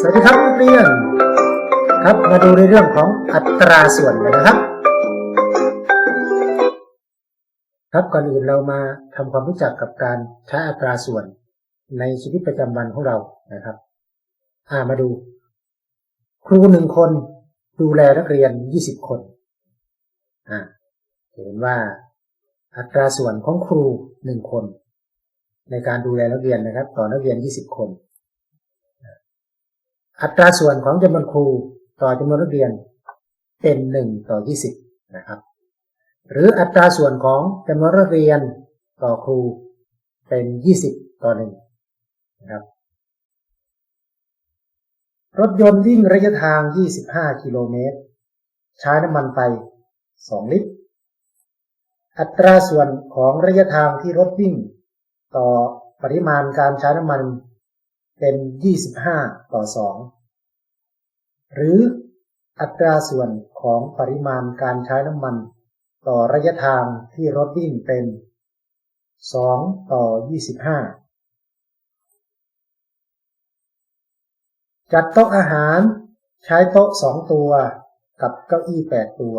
สวัสดีครับนักเรียนครับมาดูในเรื่องของอัตราส่วนกันนะครับ ครับก่อนอื่นเรามาทำความรู้จักกับการใช้อัตราส่วนในชีวิตประจำวันของเรานะครับ อ่ามาดู ครูหนึ่งคนดูแลนักเรียน20คนอ่าเห็นว่าอัตราส่วนของครูหนึ่งคน ในการดูแลนักเรียนนะครับ ต่อนักเรียน20คน อัตราส่วนของจำนวนครูต่อจำนวนนักเรียนเป็น1ต่อ20นะครับ หรืออัตราส่วนของจำนวนนักเรียนต่อครูเป็น20ต่อ1นะครับ รถยนต์วิ่งระยะทาง 25 กิโลเมตร ใช้น้ำมันไป 2 ลิตร อัตราส่วนของระยะทางที่รถวิ่ง ต่อปริมาณการใช้น้ำมัน เป็น 25 ต่อ 2 หรืออัตราส่วนของปริมาณการใช้น้ำมัน ต่อระยะทางที่รถวิ่งเป็น 2 ต่อ 25 จัดโต๊ะอาหารใช้โต๊ะ 2 ตัวกับเก้าอี้ 8 ตัว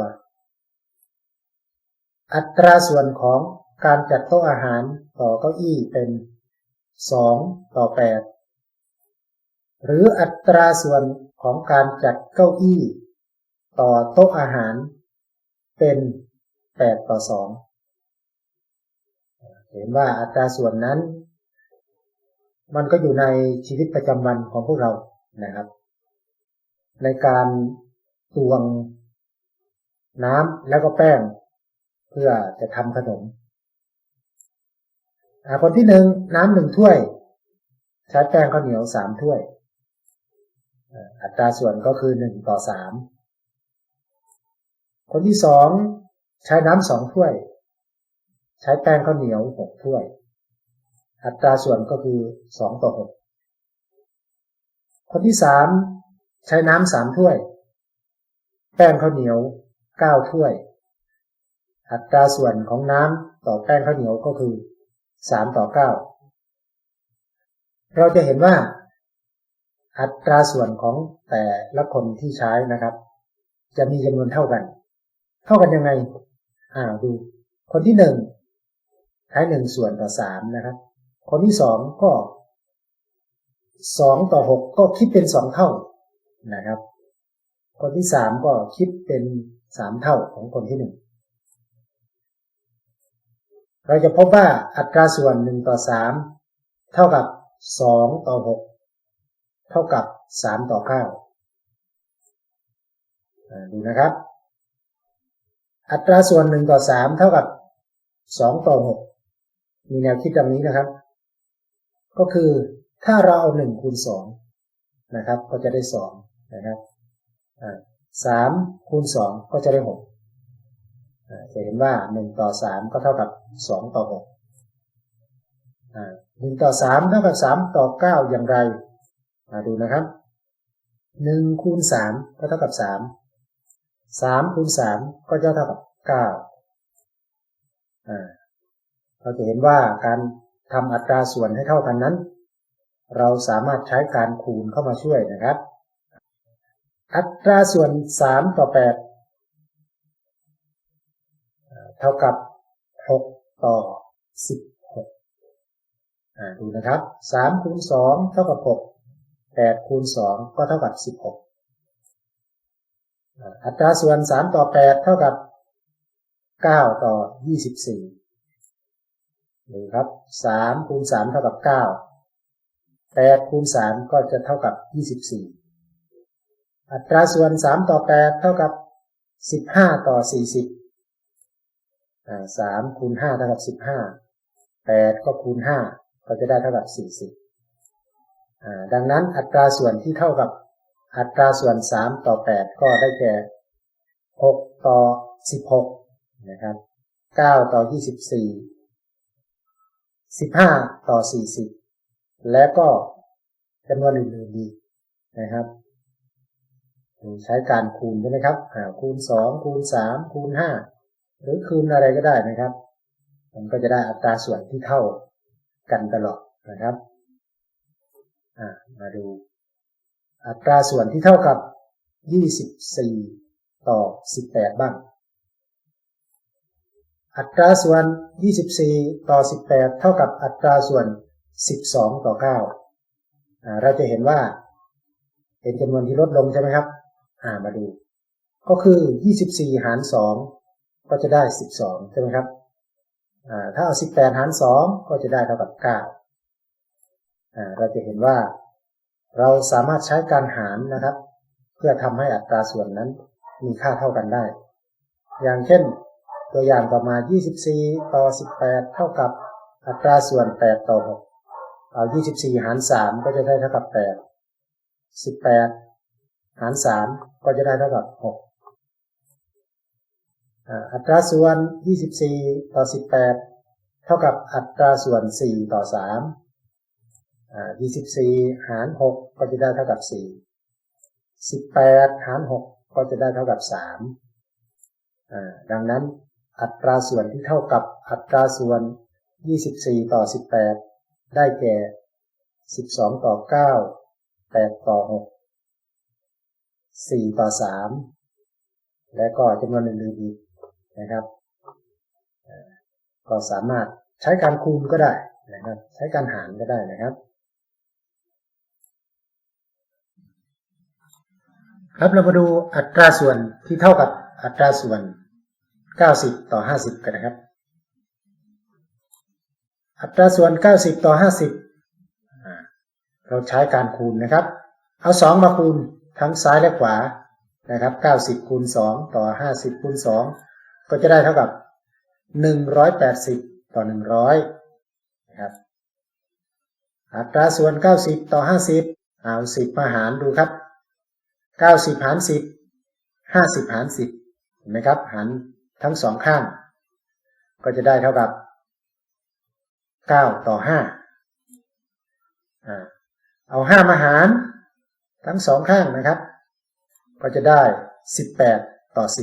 อัตราส่วนของการจัดโต๊ะอาหารต่อเก้าอี้เป็น 2 ต่อ 8 หรืออัตราส่วนของการจัดเก้าอี้ ต่อโต๊ะอาหาร เป็น 8 ต่อ 2 เห็นว่าอัตราส่วนนั้น มันก็อยู่ในชีวิตประจำวันของพวกเรานะครับ ในการตวงน้ำแล้วก็แป้ง เพื่อจะทำขนมคนที่หนึ่งน้ำหนึ่งถ้วย ใช้แป้งข้าวเหนียวสามถ้วย อัตราส่วนก็คือหนึ่งต่อสามคนที่สองใช้น้ำสองถ้วย ใช้แป้งข้าวเหนียวหกถ้วย อัตราส่วนก็คือสองต่อหกคนที่สามใช้น้ำสามถ้วย แป้งข้าวเหนียวเก้าถ้วย อัตราส่วนของน้ำต่อแป้งข้าวเหนียวก็คือสามต่อเก้าเราจะเห็นว่า อัตราส่วนของแต่ละคนที่ใช้นะครับ จะมีจำนวนเท่ากัน เท่ากันยังไงอ่าดู คนที่หนึ่งใช้หนึ่งส่วนต่อสามนะครับ คนที่สองก็สองต่อหกก็คิดเป็นสองเท่านะครับ คนที่สามก็คิดเป็นสามเท่าของคนที่หนึ่งเราจะพบว่าอัตราส่วนหนึ่งต่อสามเท่ากับสองต่อหก เท่ากับสามต่อเก้าดูนะครับ อัตราส่วนหนึ่งต่อสามเท่ากับสองต่อหกมีแนวคิดดังนี้นะครับ ก็คือถ้าเราเอาหนึ่งคูณสองนะครับ ก็จะได้สองนะครับสามคูณสองก็จะได้หกจะเห็นว่าหนึ่งต่อสามก็เท่ากับสองต่อหกหนึ่งต่อสามเท่ากับสามต่อเก้าอย่างไร มาดูนะครับหนึ่งคูณสามก็เท่ากับสามสามคูณสามก็จะเท่ากับเก้าเราจะเห็นว่าการทำอัตราส่วนให้เท่ากันนั้น เราสามารถใช้การคูณเข้ามาช่วยนะครับ อัตราส่วนสามต่อแปดเท่ากับหกต่อสิบหกดูนะครับสามคูณสองเท่ากับหก แปดคูณสองก็เท่ากับสิบหกอัตราส่วนสามต่อแปดเท่ากับเก้าต่อยี่สิบสี่ดูครับสามคูณสามเท่ากับเก้าแปดคูณสามก็จะเท่ากับยี่สิบสี่อัตราส่วนสามต่อแปดเท่ากับสิบห้าต่อสี่สิบสามคูณห้าเท่ากับสิบห้าแปดก็คูณห้าก็จะได้เท่ากับสี่สิบ ดังนั้นอัตราส่วนที่เท่ากับอัตราส่วนสามต่อแปดก็ได้แก่หกต่อสิบหกนะครับเก้าต่อยี่สิบสี่สิบห้าต่อสี่สิบและก็จำนวนอื่นๆดีนะครับ ใช้การคูณใช่ไหมครับคูณสองคูณสามคูณห้าหรือคูณอะไรก็ได้นะครับ มันก็จะได้อัตราส่วนที่เท่ากันตลอดนะครับ มาดู อัตราส่วนที่เท่ากับ 24 ต่อ 18 บ้าง อัตราส่วน 24 ต่อ 18 เท่ากับอัตราส่วน 12 ต่อ9อเราจะเห็นว่า เป็นจำนวนที่ลดลงใช่ไหมครับามาดู ก็คือ 24 หาร 2 ก็จะได้ 12 ใช่ไหมครับ ถ้าเอา 18 หาร 2 ก็จะได้เท่ากับ 9 เราจะเห็นว่าเราสามารถใช้การหารนะครับ เพื่อทำให้อัตราส่วนนั้นมีค่าเท่ากันได้ อย่างเช่น ตัวอย่างต่อมา 24 ต่อ 18 เท่ากับอัตราส่วน 8 ต่อ 6 เอา 24 หาร 3 ก็จะได้เท่ากับ 8 18 หาร 3 ก็จะได้เท่ากับ 6อ่าอัตราส่วน 24 ต่อ 18 เท่ากับอัตราส่วน 4 ต่อ3อ่า 24 หาร 6 ก็จะได้เท่ากับ 4 18 หาร 6 ก็จะได้เท่ากับ3อ่าดังนั้นอัตราส่วนที่เท่ากับอัตราส่วน 24 ต่อ 18 ได้แก่ 12 ต่อ 9 8 ต่อ 6 4 ต่อ 3 และก็จำนวนอื่นๆอีกนะครับก็สามารถใช้การคูณก็ได้นะครับ ใช้การหารก็ได้นะครับ ครับเรามาดูอัตราส่วนที่เท่ากับอัตราส่วน 90 ต่อ 50 กันนะครับ อัตราส่วน 90 ต่อ 50 เราใช้การคูณนะครับ เอา 2 มาคูณทั้งซ้ายและขวานะครับ 90 คูณ 2 ต่อ 50 คูณ 2 ก็จะได้เท่ากับ 180 ต่อ 100 นะครับ อัตราส่วน 90 ต่อ 50 เอา 10 มาหารดูครับ 90หาร10 50หาร10เห็นไหมครับหารทั้งสองข้าง ก็จะได้เท่ากับ9ต่อ5อ่าเอา5มาหาร ทั้งสองข้างนะครับ ก็จะได้18ต่อ10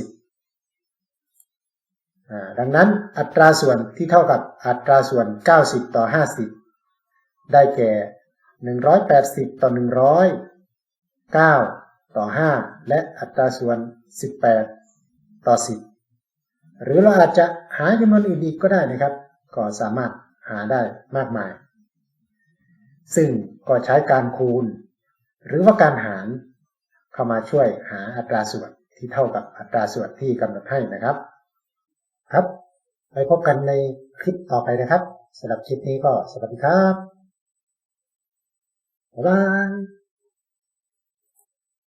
อ่าดังนั้นอัตราส่วนที่เท่ากับอัตราส่วน 90 ต่อ 50 ได้แก่ 180 ต่อ 100 9 ต่อ 5 และอัตราส่วน 18 ต่อ 10 หรือเราอาจจะหาจำนวนอื่นอีกก็ได้นะครับ ก็สามารถหาได้มากมาย ซึ่งก็ใช้การคูณ หรือว่าการหารเข้ามาช่วยหาอัตราส่วนที่เท่ากับอัตราส่วนที่กำหนดให้นะครับ ครับ ไปพบกันในคลิปต่อไปนะครับสำหรับคลิปนี้ก็สวัสดีครับบ๊ายบาย